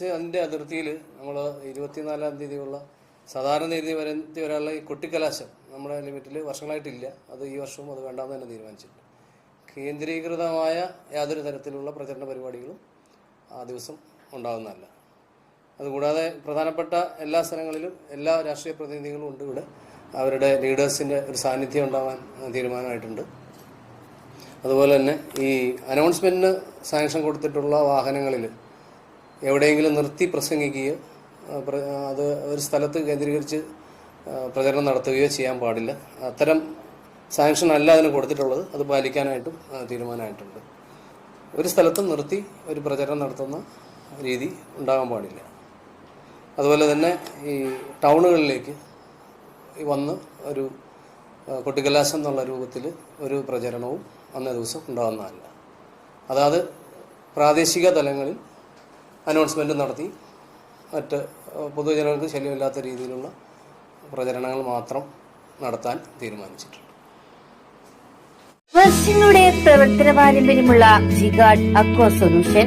പക്ഷേ അതിന്റെ അതിർത്തിയിൽ നമ്മൾ ഇരുപത്തിനാലാം തീയതിയുള്ള സാധാരണ തീയതി വരുത്തി വരാനുള്ള ഈ കൊട്ടിക്കലാശം നമ്മുടെ ലിമിറ്റിൽ വർഷങ്ങളായിട്ടില്ല. അത് ഈ വർഷവും അത് വേണ്ടാന്ന് തന്നെ തീരുമാനിച്ചിട്ടുണ്ട്. കേന്ദ്രീകൃതമായ യാതൊരു തരത്തിലുള്ള പ്രചരണ പരിപാടികളും ആ ദിവസം ഉണ്ടാകുന്നതല്ല അതുകൂടാതെ പ്രധാനപ്പെട്ട എല്ലാ സ്ഥലങ്ങളിലും എല്ലാ രാഷ്ട്രീയ പ്രതിനിധികളും ഉണ്ട് ഇവിടെ. അവരുടെ ലീഡേഴ്സിന്റെ ഒരു സാന്നിധ്യം ഉണ്ടാവാൻ തീരുമാനമായിട്ടുണ്ട്. അതുപോലെ തന്നെ ഈ അനൗൺസ്മെന്റിന് സാങ്ഷൻ കൊടുത്തിട്ടുള്ള വാഹനങ്ങളിൽ എവിടെയെങ്കിലും നിർത്തി പ്രസംഗിക്കുകയോ അത് ഒരു സ്ഥലത്ത് കേന്ദ്രീകരിച്ച് പ്രചരണം നടത്തുകയോ ചെയ്യാൻ പാടില്ല. അത്തരം സാങ്ഷൻ അല്ല അതിന് കൊടുത്തിട്ടുള്ളത്. അത് പാലിക്കാനായിട്ടും തീരുമാനമായിട്ടുണ്ട്. ഒരു സ്ഥലത്തും നിർത്തി ഒരു പ്രചരണം നടത്തുന്ന രീതി ഉണ്ടാകാൻ പാടില്ല. അതുപോലെ തന്നെ ഈ ടൗണുകളിലേക്ക് വന്ന് ഒരു കൊട്ടിക്കലാശം എന്നുള്ള രൂപത്തിൽ ഒരു പ്രചരണവും അന്നേ ദിവസം ഉണ്ടാകുന്നതല്ല. അതായത് പ്രാദേശിക തലങ്ങളിൽ അനൗൺസ്മെന്റ് നടത്തി. മറ്റ് പൊതുജനങ്ങൾക്ക് ശല്യമില്ലാത്ത രീതിയിലുള്ള പ്രചരണങ്ങൾ മാത്രം നടത്താൻ തീരുമാനിച്ചിട്ടുണ്ട്. വർഷങ്ങളുടെ പ്രവർത്തന പാരമ്പര്യമുള്ള ജിഗാഡ് അക്വ സൊല്യൂഷൻ